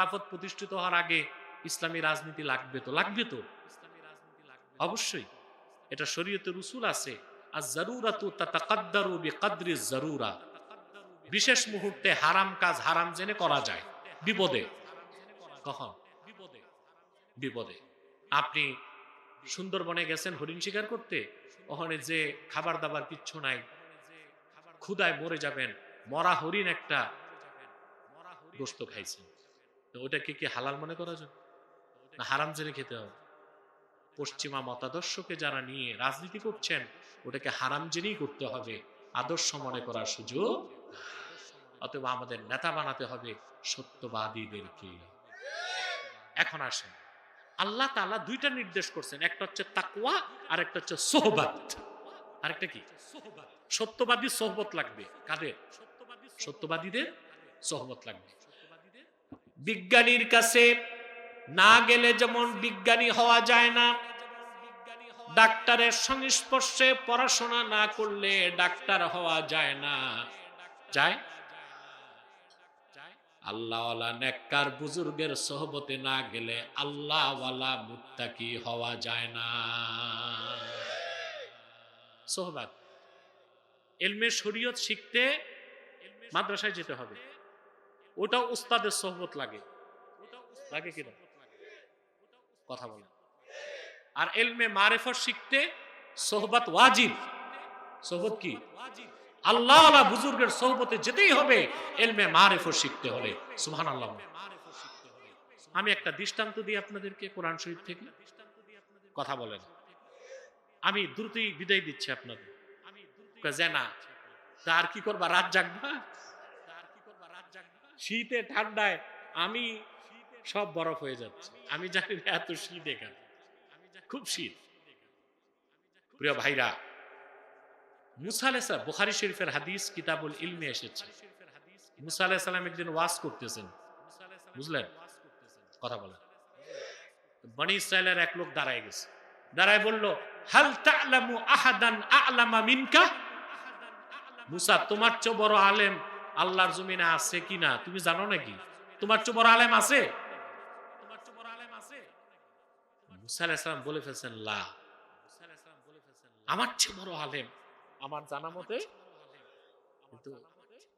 খেলাফত প্রতিষ্ঠিত হওয়ার আগে ইসলামী রাজনীতি লাগবে তো? লাগবে তো? অবশ্যই। এটা শরীয়তের উসুল আছে। আর জারুরাতু তাতাকাদ্দারু বিকাদ্রি জারুরা। বিশেষ মুহূর্তে হারাম কাজ হারাম জেনে করা যায়। বিপদে। কখন? বিপদে। বিপদে আপনি সুন্দরবনে গেছেন হরিণ শিকার করতে? ওখানে যে খাবার দাবার কিচ্ছু নাই। ক্ষুদায় মরে যাবেন। মরা হরিণ একটা গোস্ত খাইছেন। তো ওটাকে কি হালাল মনে করা যায়? না, হারাম জেনে খেতে হবে। পশ্চিমা মতাদর্শকে যারা নিয়ে রাজনীতি করছেন, ওটাকে হারাম জেনেই করতে হবে। আদর্শ মনে করার সুযোগ অথবা আমাদের নেতা বানাতে হবে সত্যবাদীদেরকে। এখন আসেন। আল্লাহ তাআলা দুইটা নির্দেশ করছেন। একটা হচ্ছে তাকুয়া আর একটা হচ্ছে সোহবাত। আরেকটা কি? সত্যবাদী সোহবত লাগবে। কাদের? সত্যবাদীদের সোহবত লাগবে। বিজ্ঞানীর কাছে না গেলে যেমন বিজ্ঞানী হওয়া যায় না, ডাক্তারের সংস্পর্শে পড়াশোনা না করলে ডাক্তার হওয়া যায় না। যায়? আল্লাহওয়ালা নেককার বুজুর্গের সহবতে না গেলে আল্লাহওয়ালা মুত্তাকি হওয়া যায় না। সোহবাত এলমে শরীয়ত শিখতে মাদ্রাসায় যেতে হবে। ওটা উস্তাদের সোহবত লাগে। লাগে কিনা? কথা বলে আর এলমে মারেফত শিখতে সোহবত ওয়াজিব। সোহবত কি? আল্লাহ আল্লাহ বুজুর্গের সোহবতে যেতেই হবে এলমে মারেফত শিখতে হলে। সুহান আল্লাহ আমি একটা দৃষ্টান্ত দিই আপনাদেরকে কোরআন শরীফ থেকে। কথা বলেন। আমি দ্রুতই বিদায় দিচ্ছি আপনাদের। কয় যে না তার কি করবা? রাত জাগবা? শীতে ঠান্ডায় আমি সব বরফ হয়ে যাচ্ছে। আমি জানি না এত শীত এখানে। খুব শীত। প্রিয় ভাইরা, মুসা আলাইসালাম বুখারি শরীফের হাদিস, কিতাবুল ইলমে এসেছে। মুসা আলাইসালাম একদিন ওয়াজ করতেছেন। বুঝলেন? কথা বলেন। বনি ইসরায়েলের এক লোক দাঁড়ায় গেছে। দাঁড়ায় বলল, হাল তা'লামু আহাদান আ'লামা মিনকা? মুসা, তোমার চেয়ে বড় আলেম আল্লাহর জমিনে আছে কিনা তুমি জানো নাকি? তোমার চেয়ে বড় আলেম আছে? মুসা আলাইসালাম বলে ফেলছেন লা। আমার চেয়ে বড় আলেম। আমার জানা মতে কিন্তু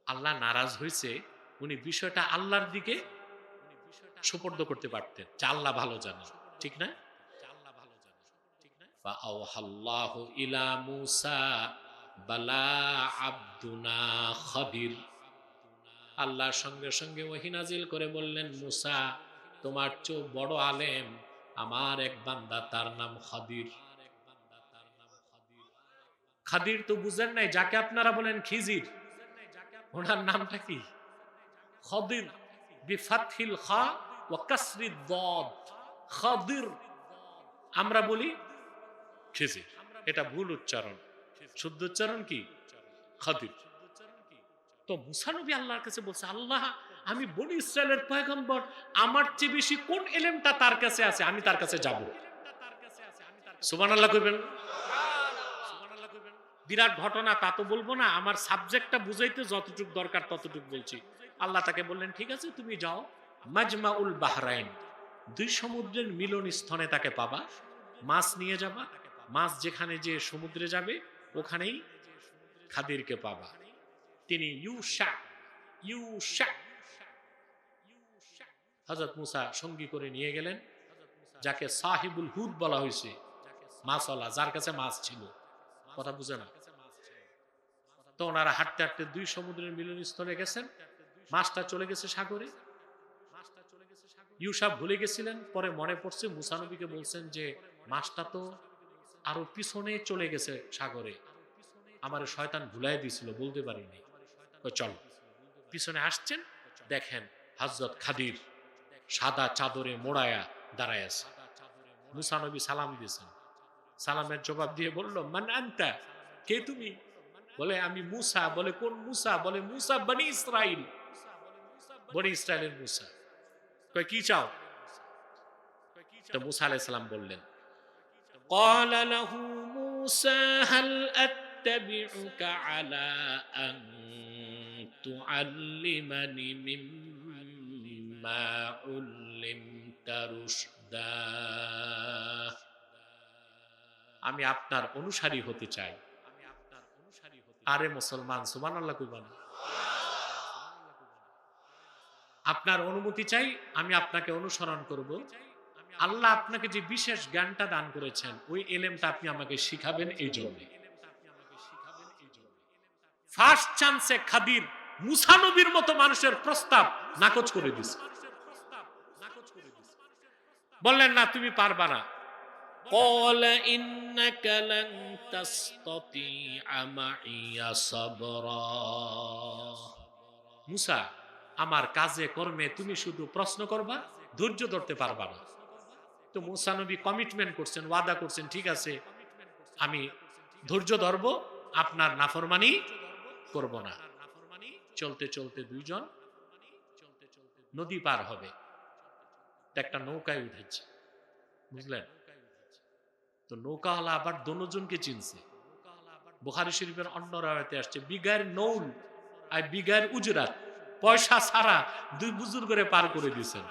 আল্লাহ নারাজ হয়েছে উনি বিষয়টা আল্লাহর দিকে সুপর্দ করতে পারতেন যা আল্লাহ ভালো জানে। ঠিক না? ফাআওহাল্লাহু ইলা মূসা বালা আব্দুনা খবির। আল্লাহর সঙ্গে সঙ্গে ওহী নাজিল করে বললেন, মুসা, তোমার চো বড় আলেম। আমার এক বান্দা, তার নাম খদির। খাদির তো বুঝেন নাই, যাকে আপনারা বলেন খিজির। ওনার নামটা কি? খদির। বিফাতহিল খা ও কাসরি দদ। খদির। আমরা বলি খিজির। এটা ভুল উচ্চারণ। শুদ্ধ উচ্চারণ কি? খাদির। তো মুসানবী আল্লাহর কাছে বলছে, আল্লাহ, আমি বনি ইসরায়েলের পয়গম্বর, আমার চেয়ে বেশি কোন এলেমটা তার কাছে আছে? আমি তার কাছে যাব। সুবান আল্লাহ করবেন বিরাট ঘটনা, তা তো বলব না, আমার সাবজেক্টটা বুঝাইতে যতটুক দরকার ততটুক বলছি। আল্লাহ তাকে বললেন, ঠিক আছে, তুমি যাও। মাজমা উল বাহরাইন, দুই সমুদ্রের মিলন স্থানে তাকে পাবা। মাছ নিয়ে যাবা, মাছ যেখানে যে সমুদ্রে যাবে, ওখানেই খাদিরকে পাবা। তিনি ইউশা ইউশা হজরত মুসা সঙ্গী করে নিয়ে গেলেন, যাকে সাহিবুল হুদ বলা হয়েছে। মাছওয়ালা যার কাছে মাছ ছিল। কথা বুঝে না। তো ওনারা হাঁটতে হাঁটতে দুই সমুদ্রের মিলনস্থলে গেছেন। মাছটা চলে গেছে সাগরে। ইউসা ভুলে গেছিলেন। পরে মনে পড়ছে মুসানবীকে বলছেন যে, মাছটা তো আরও পিছনে চলে গেছে সাগরে। আমার শয়তান ভুলাই দিয়েছিল, বলতে পারিনি। চল পিছনে আসছেন দেখেন হজরত খাদির সাদা চাদরে মোড়ায়া দাঁড়ায় আছে মুসানবী সালাম দিয়েছেন সালামের জবাব দিয়ে বলল মান আনতা কে তুমি বলে আমি মুসা বলে কোন মুসা বলে মুসা বনি ইসরাইল বনি ইসরায়েলের মুসা কয় কি চাও তো মুসা আলাইহিস সালাম বললেন قال له موسى هل أتبعك على أن তুআল্লিমানি মিম্মা উল্লিমতা রুশদা আমি আপনার অনুসারী হতে চাই। আমি আপনার অনুসারী আরে মুসলমান, সুবহানাল্লাহ কইবা না। আপনার অনুমতি চাই, আমি আপনাকে অনুসরণ করব। আল্লাহ আপনাকে যে বিশেষ জ্ঞানটা দান করেছেন, ওই এলেমটা আপনি আমাকে শিখাবেন এই জন্য। ফার্স্ট চান্সে খাদির মুসানবীর মতো মানুষের প্রস্তাব নাকচ করে দিছে বললেন না তুমি পারবা না قال إنك لن تستطيع معي صبرا মুসা আমার কাজে কর্মে তুমি শুধু প্রশ্ন করবা ধৈর্য ধরতে পারবা না তো মুসা নবী কমিটমেন্ট করছেন ওয়াদা করছেন ঠিক আছে আমি ধৈর্য ধরবো আপনার নাফরমানি করব না চলতে চলতে দুইজন নদী পার হবে। একটা নৌকায় উঠেছে। বুঝলেন? তো নৌকাওয়ালা আবার দনোজনকে চিনছে। বুখারি শরীফের অন্য রায়তে আসছে বিগার নৌল আর বিগার উজরাত পয়সা ছাড়া দুই বুজুর করে পার করে দিয়েছেন।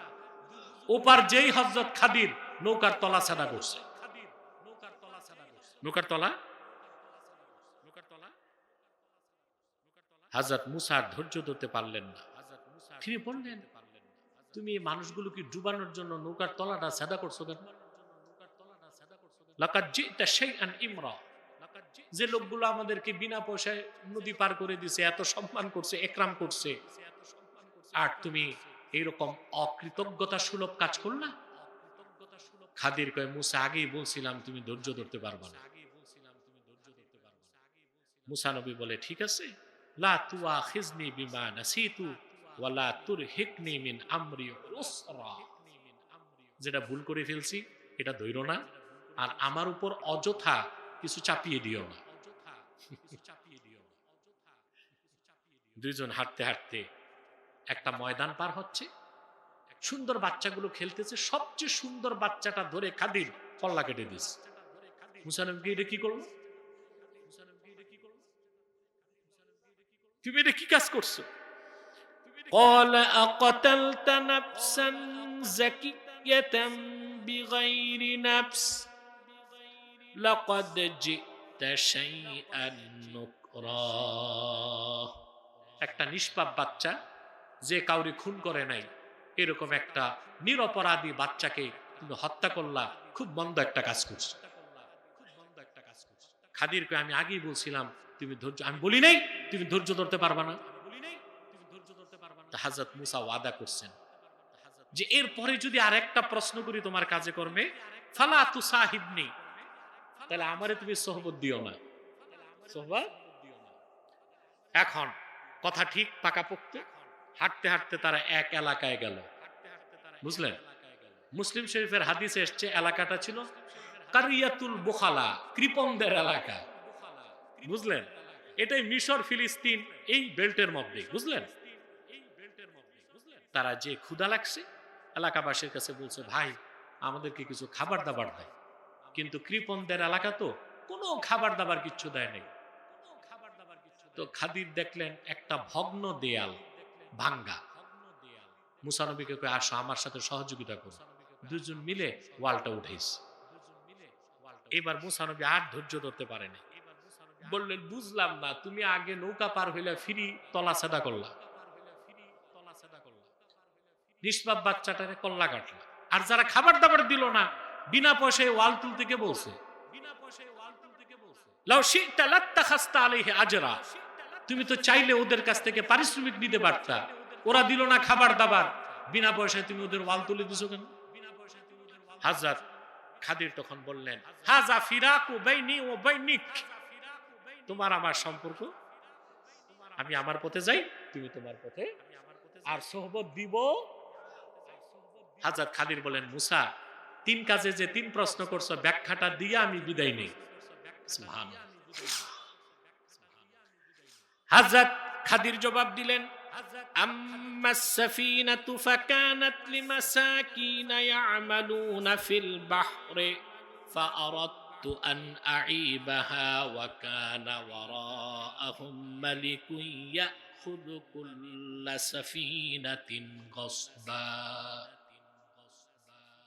ওপার যেই হজরত খাদির নৌকার তলা ছাড়া করছে। নৌকার তলা নৌকার তলা হাজরত মুসার ধৈর্য ধরতে পারলেন না। তিনি বললেন তুমি এই মানুষগুলোকে ডুবানোর জন্য নৌকার তলাটা সাদা করছ কেন? ইমরা। যে লোকগুলো আমাদেরকে বিনা পয়সায় নদী পার করে দিছে এত সম্মান করছে একরাম করছে আর তুমি এইরকম অকৃতজ্ঞতা সুলভ কাজ করলা? খাদির কয় মুসা আগেই বলছিলাম তুমি ধৈর্য ধরতে পারবা না। মুসা নবী বলে ঠিক আছে লা তুয়া খিজনি বিমা নাসিতু ওয়ালা তুরহিকনি মিন আমরি উসরা। যেটা ভুল করে ফেলছি, এটা ধৈর্য না। আর আমার উপর অযথা কিছু চাপিয়ে দিও না। দুইজন হাঁটতে হাঁটতে একটা ময়দান পার হচ্ছে। সুন্দর বাচ্চাগুলো খেলতেছে, সবচেয়ে সুন্দর বাচ্চাটা ধরে খাদির, কল্লা কেটে দিস। মুসানবী এটা কি করল তুমি এটা কি কাজ করছো قال أقتلت نفسا زكية بغير نفس لقد جئت شيئا نكرا একটা নিষ্পাপ বাচ্চা যে কাউরি খুন করে নাই এরকম একটা নিরপরাধী বাচ্চাকে তুমি হত্যা করলা খুব মন্দ একটা কাজ করছো খাদিরকে আমি আগেই বলছিলাম তুমি ধৈর্য, আমি বলি নাই তুমি ধৈর্য ধরতে পারবা না। হাজরত মুসা ওয়াদা করছেন যে এর পরে যদি আর একটা প্রশ্ন করি তোমার কাজে কর্মে, ফালা তু সাহিব নেই তাহলে আমারে তুমি সহবত দিও না। সোহবত? এখন কথা ঠিক পাকা পাকাপোক্ত হাঁটতে হাঁটতে তারা এক এলাকায় গেল। বুঝলেন? মুসলিম শরীফের হাদিসে এসছে, এলাকাটা ছিল কারিয়াতুল বোখালা কৃপনদের এলাকা। বুঝলেন? এটাই মিশর, ফিলিস্তিন, এই বেল্টের মধ্যে বুঝলেন? তারা যে ক্ষুদা লাগছে, এলাকাবাসীর কাছে বলছে, ভাই, আমাদেরকে কিছু খাবার দাবার দেয়। কিন্তু কৃপনদের এলাকা তো কোনো খাবার দাবার কিচ্ছু দেয় নেই। তো খাদির দেখলেন, একটা ভগ্ন দেয়াল ভাঙ্গা। মুসানবীকে কয়ে, আসো, আমার সাথে সহযোগিতা করো। দুজন মিলে ওয়ালটা উঠেছে এবার মুসানবী আর ধৈর্য ধরতে পারেনি। বললেন, বুঝলাম না, তুমি আগে নৌকা পার হইলে ফিরি তলা সেদা করলা। নিষ্পাপ বাচ্চাটারে কল্লা কাটলা। আর যারা খাবার দাবার দিল না, বিনা পয়সায় ওয়াল তুলতে কে বলছে? তুমি তো চাইলে ওদের কাছ থেকে পারিশ্রমিক নিতে পারতা। ওরা দিল না খাবার দাবার। বিনা পয়সায় তুমি ওদের ওয়াল তুলে দিছো কেন? হাজার খাদির তখন বললেন, হাজা ফিরাকু বাইনি ও বাইনিক। তোমার আমার সম্পর্ক আমি আমার পথে যাই তুমি তোমার পথে আর সোহবত দিব হাজার খাদির বলেন মুসা তিন কাজে যে তিন প্রশ্ন করছো ব্যাখ্যাটা দিয়ে আমি বিদায় নেই হাজরত খাদির জবাব দিলেন أما السفينة فكانت لمساكين يعملون في البحر فأردت أن أعيبها وكان وراءهم ملك নাখুযু কুল্লা সাফিনাতিন গসবা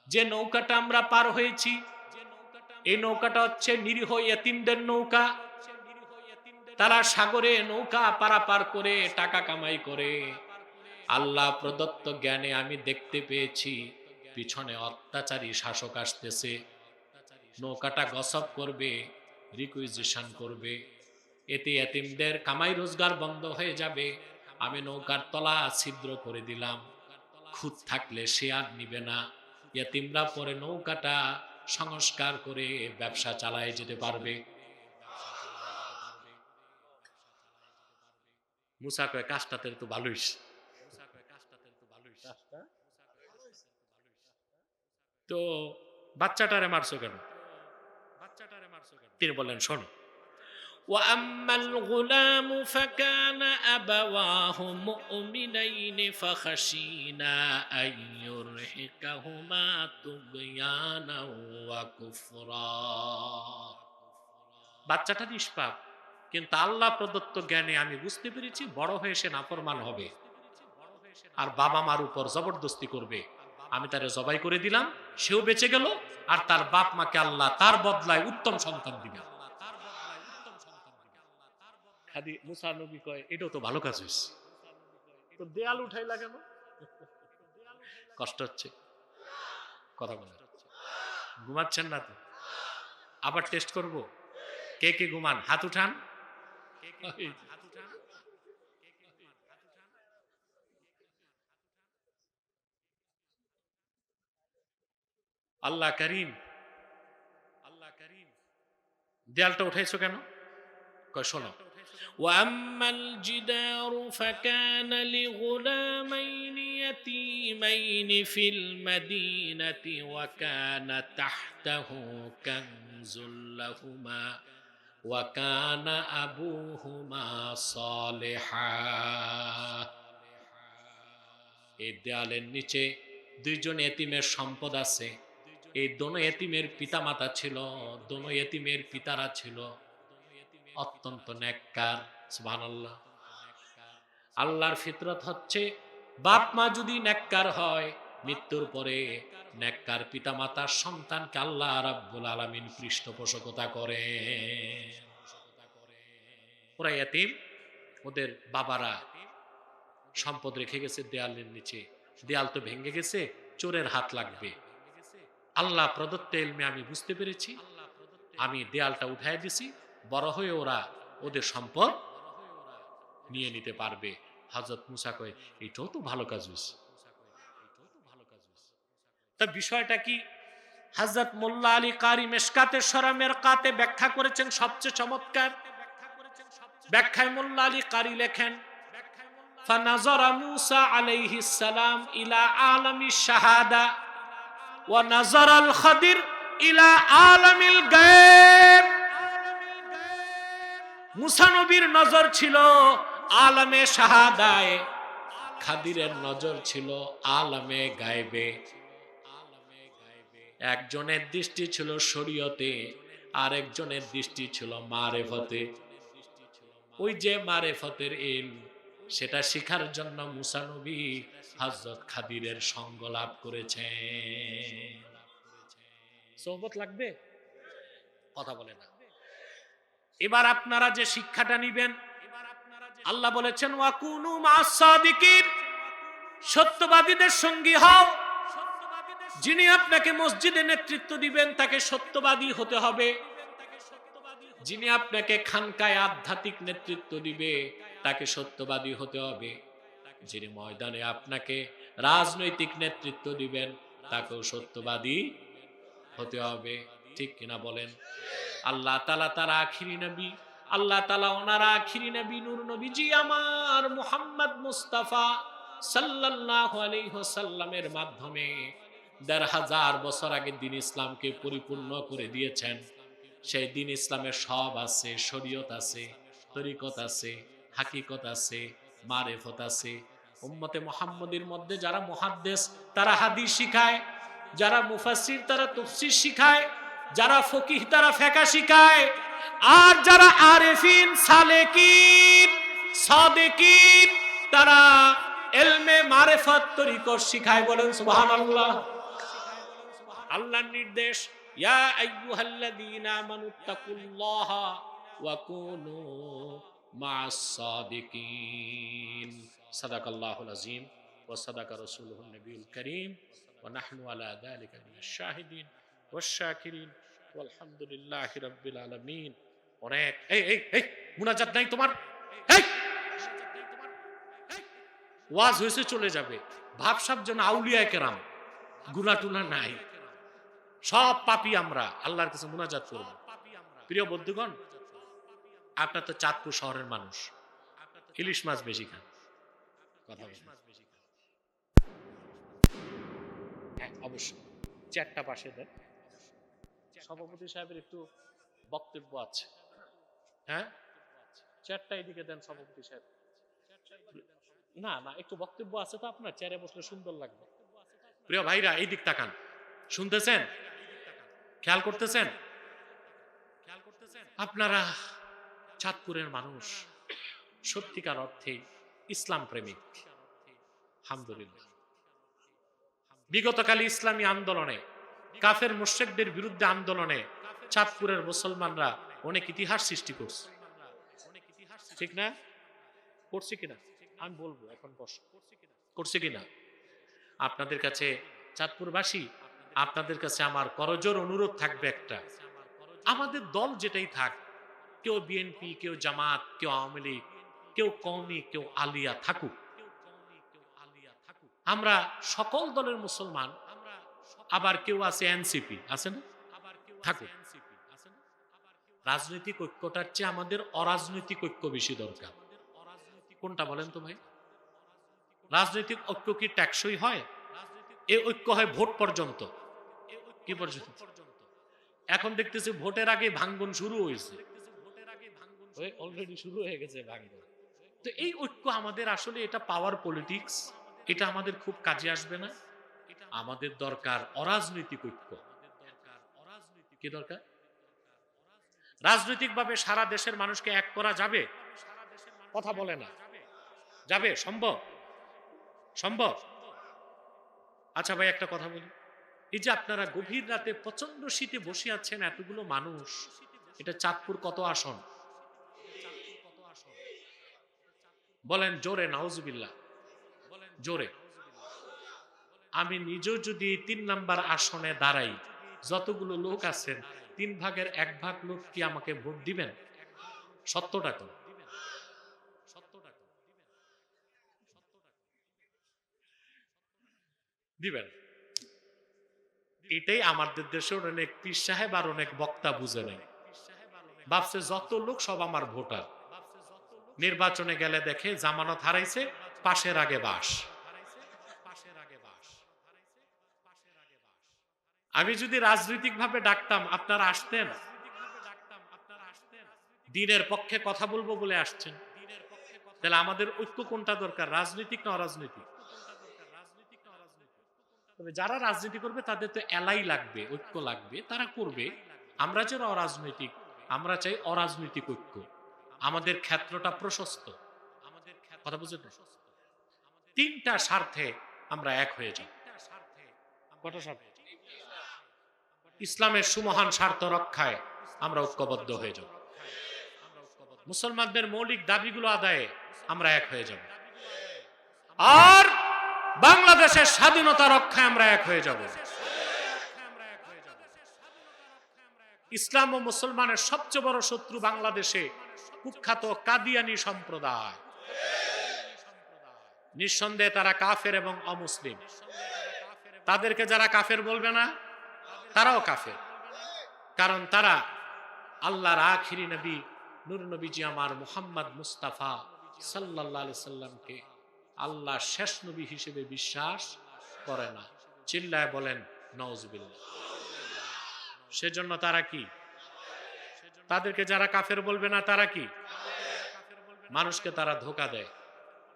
যে নৌকাটা আমরা পার হয়েছি এই নৌকাটা হচ্ছে নিরীহ এতিমদের নৌকা তারা সাগরে নৌকা পারাপার করে টাকা কামাই করে আল্লাহ প্রদত্ত জ্ঞানে আমি দেখতে পেয়েছি পিছনে অত্যাচারী শাসক আসতেছে নৌকাটা গসব করবে রিকুইজিশন করবে। এতে এতিমদের কামাই রোজগার বন্ধ হয়ে যাবে। আমি নৌকার তলা ছিদ্র করে দিলাম। খুদ থাকলে সে আর নিবে না। এতিমরা পরে নৌকাটা সংস্কার করে ব্যবসা চালায় যেতে পারবে। মুসা কয় কাজটাতে তো ভালোই তো বাচ্চাটারে বাচ্চাটারে মারছো কেন? তিনি বললেন শোনো وأما الغلام فكان أبواه مؤمنين فخشينا أن يرهقهما طغيانا وكفرا বাচ্চাটা নিষ্পাপ কিন্তু আল্লাহ প্রদত্ত জ্ঞানে আমি বুঝতে পেরেছি বড় হয়ে সে নাফরমান হবে আর বাবা মার উপর জবরদস্তি করবে আমি তারে জবাই করে দিলাম সেও বেঁচে গেল আর তার বাপ মাকে আল্লাহ তার বদলায় উত্তম সন্তান দিবে। খাদি মুসা নবী কয় এটাও তো ভালো কাজ হয়েছে। তো দেয়াল উঠাইলা কেন? কষ্ট হচ্ছে। কথা বলে ঘুমাচ্ছেন না তো? আবার টেস্ট করব? কে কে ঘুমান? হাত উঠান। আল্লাহ করিম আল্লাহ করিম দেয়ালটা উঠাইছো কেন কয় শোনো وأما الجدار فكان لغلامين يتيمين في المدينة وكان تحته كنز لهما وكان أبوهما صالحا এই দেয়ালের নিচে দুইজন এতিমের সম্পদ আছে এই দোনো এতিমের পিতামাতা ছিল, দোনো এতিমের পিতারা ছিল। অত্যন্ত নেককার সুবহানাল্লাহ। আল্লাহর ফিতরত হচ্ছে, বাপ মা যদি নেককার হয়, মৃত্যুর পরে নেককার পিতামাতার সন্তানকে আল্লাহ রাব্বুল আলামিন পৃষ্ঠপোষকতা করে। ওরা এতিম, ওদের বাবারা সম্পদ রেখে গেছে, দেয়ালের নিচে। দেয়াল তো ভেঙে গেছে, চোরের হাত লাগবে। আল্লাহ প্রদত্ত এলমে আমি বুঝতে পেরেছি। আমি দেয়ালটা উঠাই দিছি, বড় হয়ে ওরা ওদের সম্পদ নিয়ে নিতে পারবে। হজরত মুসা কয়ে, এটাও তো ভালো কাজ হয়েছে তা বিষয়টা কি? হাজরত মোল্লা আলী কারি মেশকাতে সরামের কাতে ব্যাখ্যা করেছেন সবচেয়ে চমৎকার। ব্যাখ্যায় মোল্লা আলী কারি লেখেন, ফানাজরা মুসা আলাইহিস সালাম ইলা আলামিশ শাহাদা। ওয়া নাজার আল খাদির ইলা মুসা নবীর নজর ছিল আলমে শাহাদায়, খাদিরের নজর ছিল আলমে গায়েবে। একজনের দৃষ্টি ছিল শরীয়তে, আরেকজনের দৃষ্টি ছিল মারেফতে। ওই যে মারেফতের ইলম সেটা শিখার জন্য মুসানবী হজরত খাদিরের সঙ্গ লাভ করেছে সোহবত লাগবে? কথা বলে না। এবার আপনারা যে শিক্ষাটা নিবেন, আল্লাহ বলেছেন, ওয়াকুনু মাসাদিকির সত্যবাদীদের সঙ্গী হও। যিনি আপনাকে মসজিদে নেতৃত্ব দিবেন, তাকে সত্যবাদী হতে হবে। যিনি আপনাকে খানকায় আধ্যাত্মিক নেতৃত্ব দিবে তাকে সত্যবাদী হতে হবে। যিনি ময়দানে আপনাকে রাজনৈতিক নেতৃত্ব দিবেন, তাকেও সত্যবাদী হতে হবে। ঠিক কিনা বলেন? আল্লাহ তালা তারা আখিরি নবী, আল্লাহ তালা ওনারা আখিরি নবী, নূর নবীজি আমার মুহাম্মদ মুস্তাফা সাল্লাল্লাহু মাধ্যমে দেড় হাজার বছর আগে দিন ইসলামকে পরিপূর্ণ করে দিয়েছেন। সেই দিন ইসলামের সব আছে, শরীয়ত আছে, তরিকত আছে। হাকিকত আছে, মারেফত আছে। উম্মতে মোহাম্মদের মধ্যে যারা মুহাদ্দেস, তারা হাদিস শিখায়। যারা মুফাসির তারা তফসির শিখায়। যারা ফকিহ, তারা ফেকা শিখায়। আর যারা আরেফিন, সালেকিন, সাদিকিন, তারা এলমে মারেফত তরিকত শিখায় বলেন সুবহানাল্লাহ। আল্লাহর নির্দেশ, ইয়া আইয়ুহাল্লাযীনা আমানুত্তাকুল্লাহা ওয়া কুনু মা'আস সাদিকিন সাদাকাল্লাহুল আযীম ওয়া সাদাকা রাসূলুহুন নবিয়ুল কারীম ওয়া নাহনু আলা যালিকা মিনাশ শাহিদিন ওয়াশ শাকিরিন। ওয়ালহামদুলিল্লাহি রাব্বিল আলামিন। অনেক। এই এই এই, মুনাজাত নাই তোমার? এই! ওয়াজ হয়েছে চলে যাবে। ভাবসাব যেন আউলিয়া কেরাম। গুনা টুনা নাই। সব পাপি আমরা। আল্লাহর কাছে মুনাজাত করব। প্রিয় বন্ধুগণ আপনার তো চাঁদপুর শহরের মানুষ। ইলিশ মাছ বেশি খান। কথা হ্যাঁ অবশ্যই। চারটা পাশে দেন। সভাপতি সাহেবের একটু বক্তব্য আছে। হ্যাঁ? চারটা এদিকে দেন সভাপতি সাহেব। না না একটু বক্তব্য আছে তো আপনার। চেয়ারে বসলে সুন্দর লাগবে। প্রিয় ভাইরা এই দিক তাকান শুনতেছেন? খেয়াল করতেছেন খেয়াল করতেছেন? আপনারা চাঁদপুরের মানুষ। সত্যিকার অর্থে ইসলাম প্রেমিক। আলহামদুলিল্লাহ। বিগতকালে ইসলামী আন্দোলনে, কাফের মুশ্রিকদের বিরুদ্ধে আন্দোলনে চাঁদপুরের মুসলমানরা অনেক ইতিহাস সৃষ্টি করছে। ঠিক না? করছে কিনা? আমি বলব, এখন বস। করছে কিনা? আপনাদের কাছে চাঁদপুরবাসী, আপনাদের কাছে আমার করজোর অনুরোধ থাকবে একটা। আমাদের দল যেটাই থাক কেউ বিএনপি কেউ জামাত কেউ আওয়ামী লীগ কেউ কওমি কেউ আলিয়া থাকুক আমরা সকল দলের মুসলমান আবার কেউ আছে এনসিপি আছে না থাকুক রাজনৈতিক ঐক্যটার চেয়ে আমাদের অরাজনৈতিক ঐক্য বেশি দরকার। কোনটা বলেন তো ভাই? রাজনৈতিক ঐক্য কি ট্যাক্সই হয়? এই ঐক্য হয় ভোট পর্যন্ত। কি পর্যন্ত? এখন দেখতেছি ভোটের আগে ভাঙ্গন শুরু হয়েছে অলরেডি শুরু হয়ে গেছে ভাঙ্গন তো এই ঐক্য আমাদের আসলে এটা পাওয়ার পলিটিক্স এটা আমাদের খুব কাজে আসবে না। আমাদের দরকার অরাজনৈতিক ঐক্য। কি দরকার? রাজনৈতিকভাবে সারা দেশের মানুষকে এক করা যাবে? কথা বলে না। যাবে? সম্ভব? সম্ভব? আচ্ছা ভাই, একটা কথা বলি। এই যে আপনারা গভীর রাতে প্রচণ্ড শীতে বসে আছেন এতগুলো মানুষ, এটা চাঁদপুর কত আসন? বলেন, জোরে, নাউজুবিল্লাহ। জোরে। আমি নিজেও যদি তিন নাম্বার আসনে দাঁড়াই, যতগুলো লোক আছেন, তিন ভাগের এক ভাগ লোক কি আমাকে ভোট দিবেন? সত্যটা কোন। দিবেন। এটাই আমাদের দেশের অনেক পীর সাহেব আর অনেক বক্তা বুঝে নেই ভাবছে যত লোক সব আমার ভোটার। নির্বাচনে গেলে দেখে জামানত হারাইছে, পাশের আগে বাস। আমি যদি রাজনৈতিক ভাবে ডাকতাম, আপনারা আসতেন? দিনের পক্ষে কথা বলব বলে আসছেন। তাহলে আমাদের ঐক্য কোনটা দরকার, রাজনৈতিক না অরাজনৈতিক? তবে যারা রাজনীতি করবে, তাদের তো এলাই লাগবে, ঐক্য লাগবে, তারা করবে। আমরা যারা অরাজনৈতিক, আমরা চাই অরাজনৈতিক ঐক্য। আমাদের ক্ষেত্রটা প্রশস্ত। আমাদের কথা বুঝতে তিনটা স্বার্থে আমরা এক হয়ে যাই। ইসলামের সুমহান স্বার্থ রক্ষায় আমরা ঐক্যবদ্ধ হয়ে যাব। মুসলমানদের মৌলিক দাবিগুলো আদায়ে আমরা এক হয়ে যাব। আর বাংলাদেশের স্বাধীনতা রক্ষায় আমরা এক হয়ে যাব। ইসলাম ও মুসলমানের সবচেয়ে বড় শত্রু বাংলাদেশে কুখ্যাত কাদিয়ানি সম্প্রদায়। নিঃসন্দেহে তারা কাফের এবং অমুসলিম। তাদেরকে যারা কাফের বলবে না, তারাও কাফের। কারণ তারা আল্লাহর আখিরি নবী, নূর নবীজি আমার মুহাম্মদ মুস্তাফা সাল্লাহ সাল্লামকে আল্লাহ শেষ নবী হিসেবে বিশ্বাস করে না। চিল্লায় বলেন নওজবিল্লা সেজন্য তারা কি? তাদেরকে যারা কাফের বলবে না, তারা কি? মানুষকে তারা ধোকা দেয়।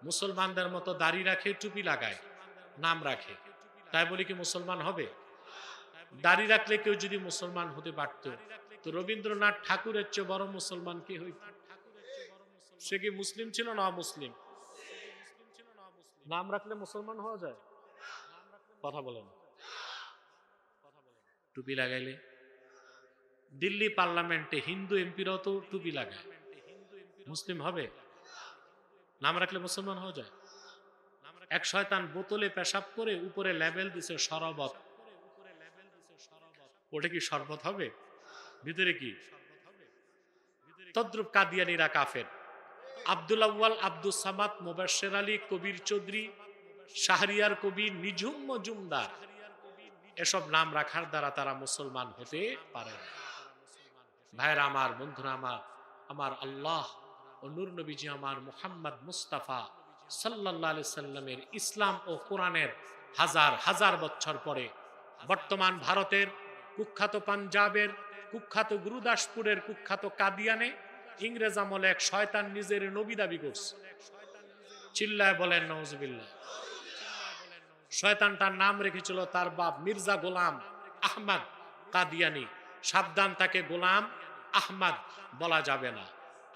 মুসলমানদের মতো দাড়ি রাখে, টুপি লাগায়, নাম রাখে। তাই বলি কি মুসলমান হবে? দাড়ি রাখলে কেউ যদি মুসলমান হতে পারত, তো রবীন্দ্রনাথ ঠাকুরের চেয়ে বড় মুসলমান কে হইত? সে কি মুসলিম ছিল না মুসলিম নাম রাখলে মুসলমান হওয়া যায়? কথা বলেন। টুপি লাগাইলে? দিল্লি পার্লামেন্টে হিন্দু এমপিরাও তো টুপি লাগায়। মুসলিম হবে? নাম রাখলে মুসলমান হওয়া যায়? এক শয়তান বোতলে পেশাব করে উপরে লেবেল দিছে শরবত ওটা কি শরবত হবে? ভিতরে কি? তদ্রুপ কাদিয়ানিরা কাফের। আব্দুল আউ্য়াল আব্দুল সামাদ মোবাশ্বের আলী, কবির চৌধুরী, শাহরিয়ার কবি নিঝুম মজুমদার। এসব নাম রাখার দ্বারা তারা মুসলমান হতে পারে না। ভাইরা আমার, বন্ধুরা আমার আমার আল্লাহ ও নূর নবীজি আমার মুহাম্মদ মুস্তাফা সাল্লাহ সাল্লামের ইসলাম ও কোরআনের হাজার হাজার বছর পরে বর্তমান ভারতের কুখ্যাত পাঞ্জাবের কুখ্যাত গুরুদাসপুরের কুখ্যাত কাদিয়ানে ইংরেজ আমলে এক শয়তান নিজের নবী দাবি করছে। চিল্লায় বলেন নওজবিল্লাহ শয়তানটার নাম রেখেছিল তার বাপ মির্জা গোলাম আহমদ কাদিয়ানি। সাবধান, তাকে গোলাম আহমদ বলা যাবে না।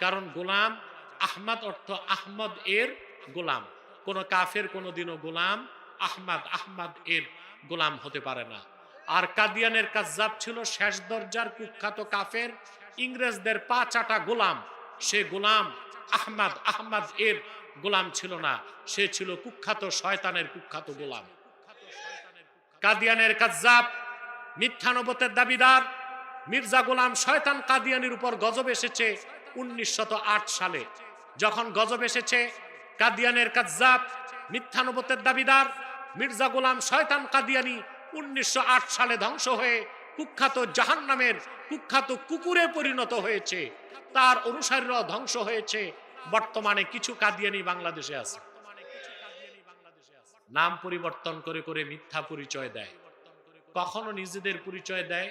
কারণ গোলাম, আহমদ অর্থ আহমদ এর গোলাম। কোন কাফের কোনোদিনও গোলাম, আহমদ আহমদ এর গোলাম হতে পারে না। আর কাদিয়ানের কাজ্জাব ছিল শেষ দরজার কুখ্যাত কাফের, ইংরেজদের পা চাটা গোলাম। সে গোলাম, আহমদ আহমদ এর গোলাম ছিল না। সে ছিল কুখ্যাত শয়তানের কুখ্যাত গোলাম। কাদিয়ানের কাজ্জাব মিথ্যানবতের দাবিদার মির্জা গোলাম শয়তান কাদিয়ানির উপর গজব এসেছে উনিশশত সালে। যখন গজব এসেছে, কাদিয়ানের কাজ্জাব মিথ্যানবতের দাবিদার মির্জা গোলাম শয়তান কাদিয়ানি উনিশশো সালে ধ্বংস হয়ে কুখ্যাত জাহান নামের কুখ্যাত কুকুরে পরিণত হয়েছে। তার অনুসারীরাও ধ্বংস হয়েছে। বর্তমানে কিছু কাদিয়ানি বাংলাদেশে আছে। নাম পরিবর্তন করে করে মিথ্যা পরিচয় দেয়। কখনো নিজেদের পরিচয় দেয়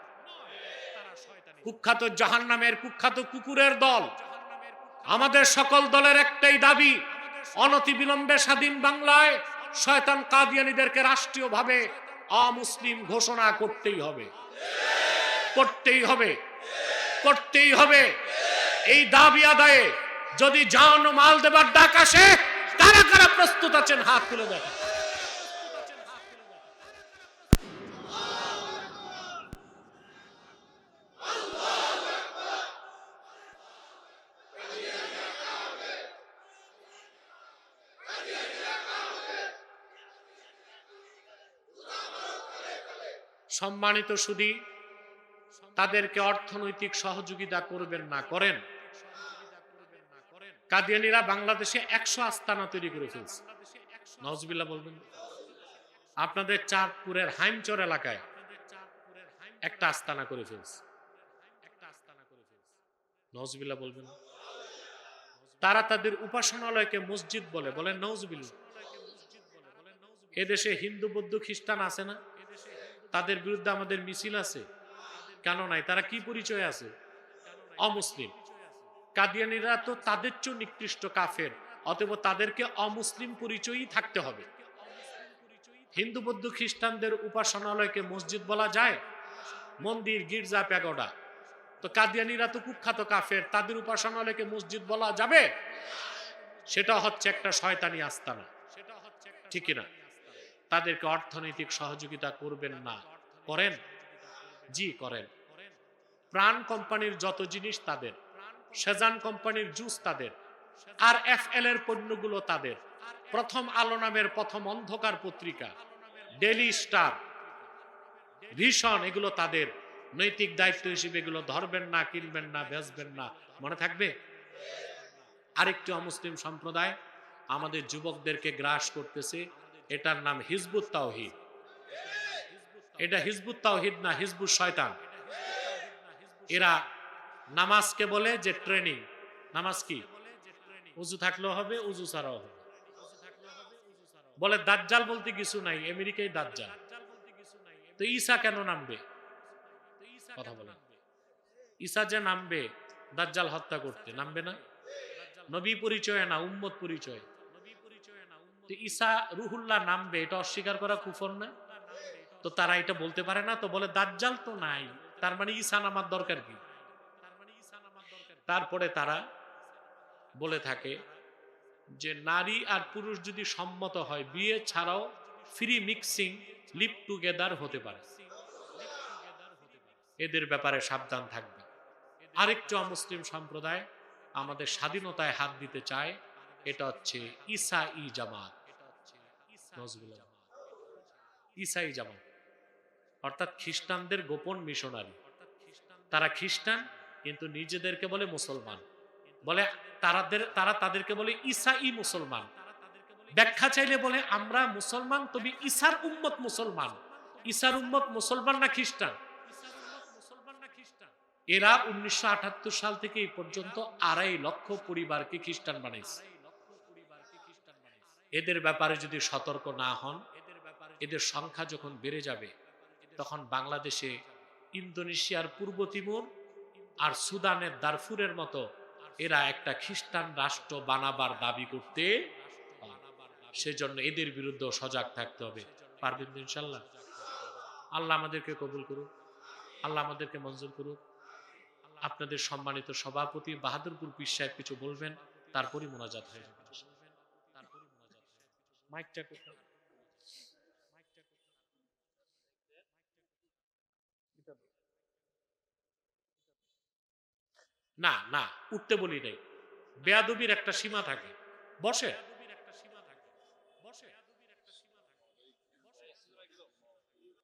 কুখ্যাত জাহান নামের কুখ্যাত কুকুরের দল। আমাদের সকল দলের একটাই দাবি অনতি বিলম্বে স্বাধীন বাংলায় শয়তান কাদিয়ানিদেরকে রাষ্ট্রীয়ভাবে অমুসলিম ঘোষণা করতেই হবে। করতেই হবে। করতেই হবে। এই দাবি আদায়ে যদি জান মাল দেবার ডাক আসে কারা কারা প্রস্তুত আছেন হাত তুলে দেখা সম্মানিত সুদী, তাদেরকে অর্থনৈতিক সহযোগিতা করবেন না, করেন। কাদিয়ানিরা বাংলাদেশে একশো আস্তানা তৈরি করে ফেলছে। নজবিল্লা বলবেন, আপনাদের চাঁদপুরের হাইমচর এলাকায় একটা আস্তানা করে ফেলছে। নজবিল্লা বলবেন, তারা তাদের উপাসনালয়কে মসজিদ বলে বলেন নজবিল্লা এদেশে হিন্দু, বৌদ্ধ, খ্রিস্টান আছে না? তাদের বিরুদ্ধে আমাদের মিছিল আছে? কেন নাই? তারা কি পরিচয় আছে? অমুসলিম। কাদিয়ানিরা তো তাদের চেয়ে নিকৃষ্ট কাফের, অতএব তাদেরকে অমুসলিম পরিচয়ই থাকতে হবে। হিন্দু, বৌদ্ধ, খ্রিস্টানদের উপাসনালয়কে মসজিদ বলা যায়? মন্দির, গির্জা, প্যাগোডা। তো কাদিয়ানিরা তো কুখ্যাত কাফের, তাদের উপাসনালয়কে মসজিদ বলা যাবে? সেটা হচ্ছে একটা শয়তানি আস্তানা। সেটা হচ্ছে ঠিক না তাদেরকে অর্থনৈতিক সহযোগিতা করবেন না। করেন? জি, করেন। প্রাণ কোম্পানির যত জিনিস তাদের, সেজান কোম্পানির জুস তাদের, আর এফ এল এর পণ্যগুলো তাদের। প্রথম আলো নামের প্রথম অন্ধকার পত্রিকা ডেলি স্টার ভিশন এগুলো তাদের। নৈতিক দায়িত্ব হিসেবে এগুলো ধরবেন না, কিনবেন না, বেচবেন না। মনে থাকবে? আরেকটি অমুসলিম সম্প্রদায় আমাদের যুবকদেরকে গ্রাস করতেছে এটার নাম হিজবুত তাওহিদ। এটা হিজবুত তাওহিদ না হিজবুত শয়তান। এরা নামাজকে বলে যে ট্রেনিং। নামাজ কি? উজু থাকলেও হবে, উজু ছাড়াও হবে। বলে দাজ্জাল বলতে কিছু নাই, আমেরিকায় দাজ্জাল। তো ঈসা কেন নামবে? কথা বলেন। ঈসা যে নামবে, দাজ্জাল হত্যা করতে, নামবে না? নবী পরিচয় না, উম্মত পরিচয়। ঈসা রুহুল্লাহ নামবে, এটা অস্বীকার করা কুফর না তো তারা এটা বলতে পারে না, তো বলে দাজ্জাল তো নাই, তার মানে ঈসা নামার দরকার কি? তারপরে তারা বলে থাকে যে নারী আর পুরুষ যদি সম্মত হয়, বিয়ে ছাড়াও ফ্রি মিক্সিং লিভ টুগেদার হতে পারে। এদের ব্যাপারে সাবধান থাকবে। আরেকটি অমুসলিম সম্প্রদায় আমাদের স্বাধীনতায় হাত দিতে চায় এটা হচ্ছে ইসা ই জামাত। ইসাই জামাত। অর্থাৎ খ্রিস্টানদের গোপন মিশনারি। তারা খ্রিস্টান, কিন্তু নিজেদেরকে বলে মুসলমান। বলে তারাদের, তারা তাদেরকে বলে ঈসা ই মুসলমান। ব্যাখ্যা চাইলে বলে, আমরা মুসলমান, তবে ঈসার উম্মত মুসলমান। ঈসার উম্মত মুসলমান না খ্রিস্টান? এরা উনিশশো আটাত্তর সাল থেকে এই পর্যন্ত আড়াই লক্ষ পরিবারকে খ্রিস্টান বানাইছে। এদের ব্যাপারে যদি সতর্ক না হন, এদের সংখ্যা যখন বেড়ে যাবে, তখন বাংলাদেশে ইন্দোনেশিয়ার পূর্ব তিমুর আর সুদানের দারফুরের মতো এরা একটা খ্রিস্টান রাষ্ট্র বানাবার দাবি করতে সেজন্য এদের বিরুদ্ধে সজাগ থাকতে হবে। পারবেন ইনশাল্লাহ? আল্লাহ আমাদেরকে কবুল করুক। আল্লাহ আমাদেরকে মঞ্জুর করুক। আপনাদের সম্মানিত সভাপতি বাহাদুরপুর পীর কিছু বলবেন, তারপরই মোনাজাত হয়ে যাবে। না না উঠতে বলি নাই। বেয়াদুবির একটা সীমা থাকে। বসে?